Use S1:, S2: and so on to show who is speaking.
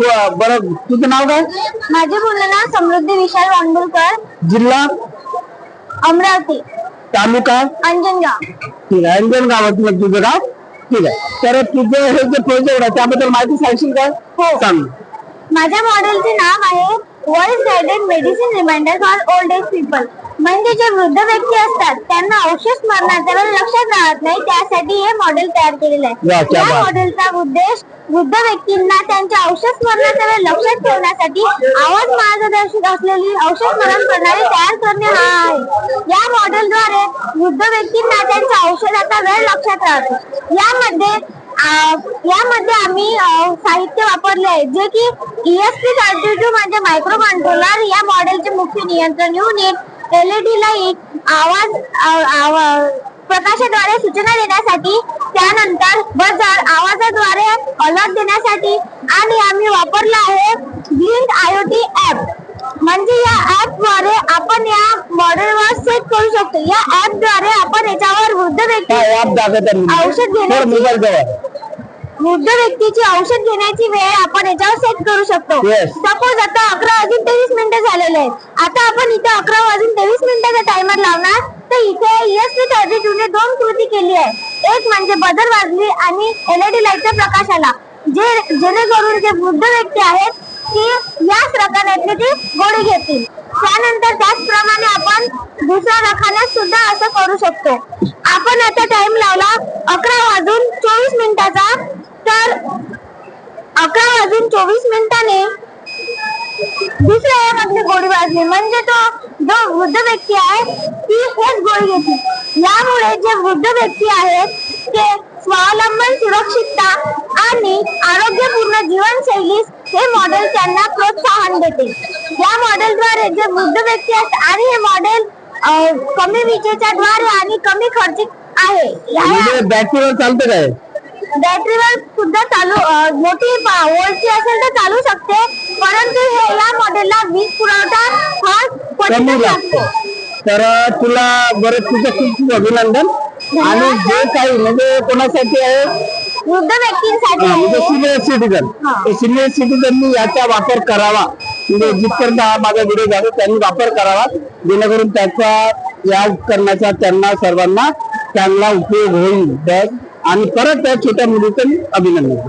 S1: बरं तुझं नाव काय?
S2: माझे पूर्ण नाव समृद्धी विशाल वांबुलकर
S1: जिल्हा?
S2: अमरावती.
S1: तालुका?
S2: अंजनगाव.
S1: ठीक आहे अंजन तुझं गाव? ठीक आहे. तर तुझं हे जे प्रोजेक्ट आहे त्याबद्दल माहिती सांगशील काय
S2: हो.
S1: सांग.
S2: माझ्या मॉडेलचे नाव आहे voice guided medicine reminder for old age people म्हणजे जे वृद्ध व्यक्ती असतात त्यांना औषध स्मरणाच्या वेळी लक्षात राहत नाही. त्यासाठी हे मॉडेल तयार केलेलं आहे. या. मॉडेलचा उद्देश वृद्ध व्यक्तींना त्यांच्या औषध स्मरणाच्या वेळी लक्षात ठेवण्यासाठी आवाज मार्गदर्शक असलेली औषध स्मरण प्रणाली तयार करणे हा आहे. या मॉडेलद्वारे वृद्ध व्यक्तींना त्यांच्या औषधाचा वेळ लक्षात राहतो. यामध्ये यामध्ये आम्ही साहित्य वापरले आहे. जे की ESP थर्टी टू म्हणजे मायक्रो कंट्रोलर या मॉडेलचे मुख्य नियंत्रण युनिट एलईडी लाइट आवाज प्रकाशाद्वारे सूचना देण्यासाठी त्यानंतर बजार आवाजाद्वारे अलर्ट देण्यासाठी आणि आम्ही वापरला आहे ब्लिंक आयओटी ऍप म्हणजे या ऍपद्वारे आपण या मॉडेलवर सेट करू शकतो. या ऍपद्वारे आपण याच्यावर वृद्ध व्यक्ती औषध घेण्याची-
S1: जवळ
S2: वृद्ध व्यक्तीची औषध घेण्याची वेळ आपण याच्यावर सेट करू शकतो.
S1: Yes.
S2: सपोज आता अकरा वाजून तेवीस मिनिटं झालेले आहेत. आता आपण इथे अकरा वाजून तेवीस मिनिटाचा टायमर लावणार. तर इथे ESP थर्टी टू ने दोन कृती केली आहे. एक म्हणजे बदल वाजली आणि एलईडी लाईटच्या प्रकाशाला. जे जेणेकरून जे वृद्ध व्यक्ती आहेत ती याच रकान्यातली ती गोळी घेतील. त्यानंतर त्याचप्रमाणे आपण दुसऱ्या रखान्यात सुद्धा असं करू शकतो आपण आता टाइम लावला अकरा वाजून चोवीस मिनिटाचा तर वाजून चोवीस मिनिटाने. दुसऱ्या यामधली गोळी वाजली. म्हणजे तो जो वृद्ध व्यक्ती आहे ती हेच गोळी घेतली यामुळे जे वृद्ध व्यक्ती आहेत ते स्वावलंबन सुरक्षितता आणि आरोग्यपूर्ण जीवनशैलीस हे मॉडेल त्यांना प्रोत्साहन देते. या मॉडेलद्वारे जे वृद्ध व्यक्ती आहेत आणि हे मॉडेल कमी विजेच्या द्वारे आणि कमी खर्चिक आहे. या
S1: म्हणजे बॅटरीवर चालतं काय?
S2: बॅटरीवर सुद्धा चालू मोठी वोल्टची असेल तर चालू शकते. परंतु हे या मॉडेलला वीज पुरवठा हा
S1: कमी लागतो. तर तुला बरं तुझं खूप खूप अभिनंदन आणि जे काही म्हणजे कोणासाठी आहे?
S2: वृद्ध व्यक्तींसाठी
S1: म्हणजे. Senior citizen. सिनियर सिटीजननी याचा वापर करावा. म्हणजे जिथपर्यंत हा माझा व्हिडिओ झाला त्यांनी वापर करावा. जेणेकरून त्याचा या उपकरणाचा त्यांना सर्वांना चांगला उपयोग होईल. आणि परत त्या छोट्या मुलीचं अभिनंदन.